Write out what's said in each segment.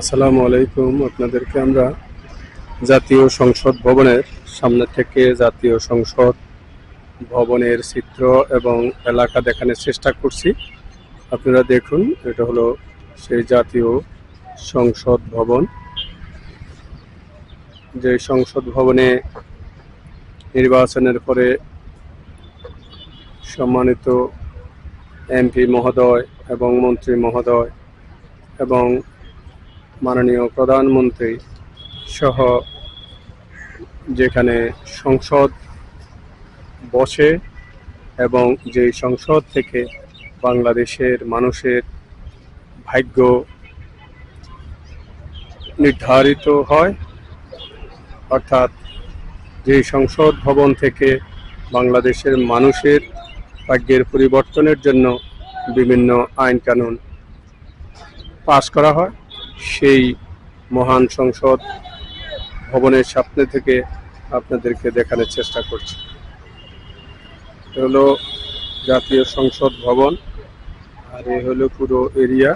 আসসালামু আলাইকুম। আপনাদেরকে আমরা জাতীয় সংসদ ভবনের সামনে থেকে জাতীয় সংসদ ভবনের চিত্র এবং এলাকা দেখানোর চেষ্টা করছি। আপনারা দেখুন, এটা হলো সেই জাতীয় সংসদ ভবন। যে সংসদ ভবনে নির্বাচনের পরে সম্মানিত এমপি মহোদয় এবং মন্ত্রী মহোদয় এবং মাননীয় প্রধানমন্ত্রী সহ যেখানে সংসদ বসে এবং যে সংসদ থেকে বাংলাদেশের মানুষের ভাগ্য নির্ধারিত হয়, অর্থাৎ যে সংসদ ভবন থেকে বাংলাদেশের মানুষের ভাগ্যের পরিবর্তনের জন্য বিভিন্ন আইন কানুন পাশ করা হয়। সেই মহান সংসদ ভবনের সামনে থেকে আপনাদেরকে দেখানোর চেষ্টা করছি। হলো জাতীয় সংসদ ভবন, আর এ হলো পুরো এরিয়া।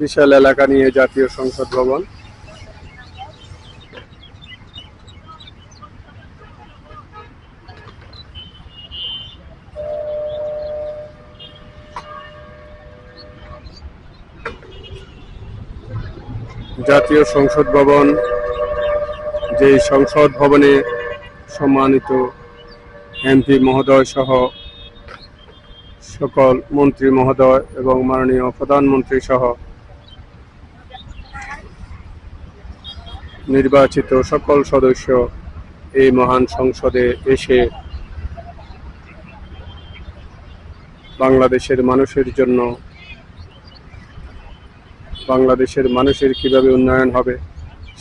বিশাল এলাকা নিয়ে জাতীয় সংসদ ভবন। জাতীয় সংসদ ভবন যে সংসদ ভবনে সম্মানিত এমপি মহোদয় সহ সকল মন্ত্রী মহোদয় এবং মাননীয় প্রধানমন্ত্রী সহ নির্বাচিত সকল সদস্য এই মহান সংসদে এসে বাংলাদেশের মানুষের জন্য, বাংলাদেশের মানুষের কীভাবে উন্নয়ন হবে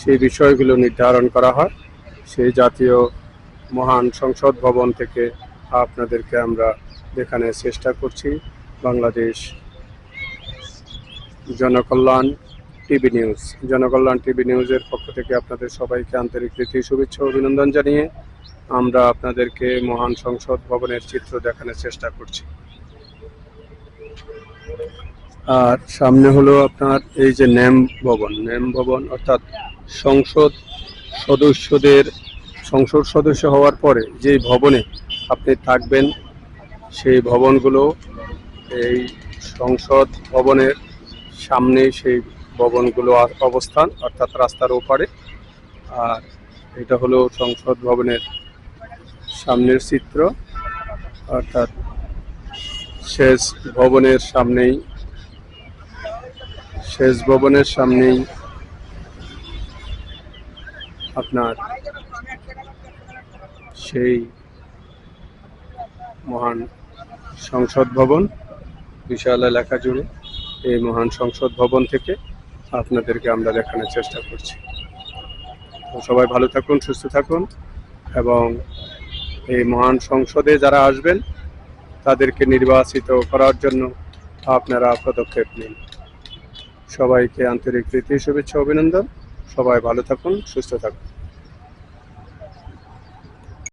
সেই বিষয়গুলো নির্ধারণ করা হয়। সেই জাতীয় মহান সংসদ ভবন থেকে আপনাদেরকে আমরা দেখানোর চেষ্টা করছি। Bangladesh Janakalyan TV news, Janakalyan TV নিউজের পক্ষ থেকে আপনাদের সবাইকে আন্তরিক প্রীতি, শুভেচ্ছা, অভিনন্দন জানিয়ে আমরা আপনাদেরকে মহান সংসদ ভবনের চিত্র দেখানোর চেষ্টা করছি। আর সামনে হলো আপনার এই যে ন্যাম ভবন ন্যাম ভবন অর্থাৎ সংসদ সদস্যদের, সংসদ সদস্য হওয়ার পরে যেই ভবনে আপনি থাকবেন, সেই ভবনগুলো এই সংসদ ভবনের সামনে সেই ভবনগুলো অবস্থান, অর্থাৎ রাস্তার ওপারে। আর এটা হলো সংসদ ভবনের সামনের চিত্র, অর্থাৎ শেষ ভবনের সামনেই, শেষ ভবনের সামনেই আপনার সেই মহান সংসদ ভবন, বিশাল এলাকা জুড়ে এই মহান সংসদ ভবন থেকে আপনাদেরকে আমরা দেখানোর চেষ্টা করছি। সবাই ভালো থাকুন, সুস্থ থাকুন এবং এই মহান সংসদে যারা আসবেন, তাদেরকে নির্বাচিত করার জন্য আপনারা পদক্ষেপ নিন। সবাইকে আন্তরিক প্রীতি, শুভেচ্ছা, অভিনন্দন। সবাই ভালো থাকুন, সুস্থ থাকুন।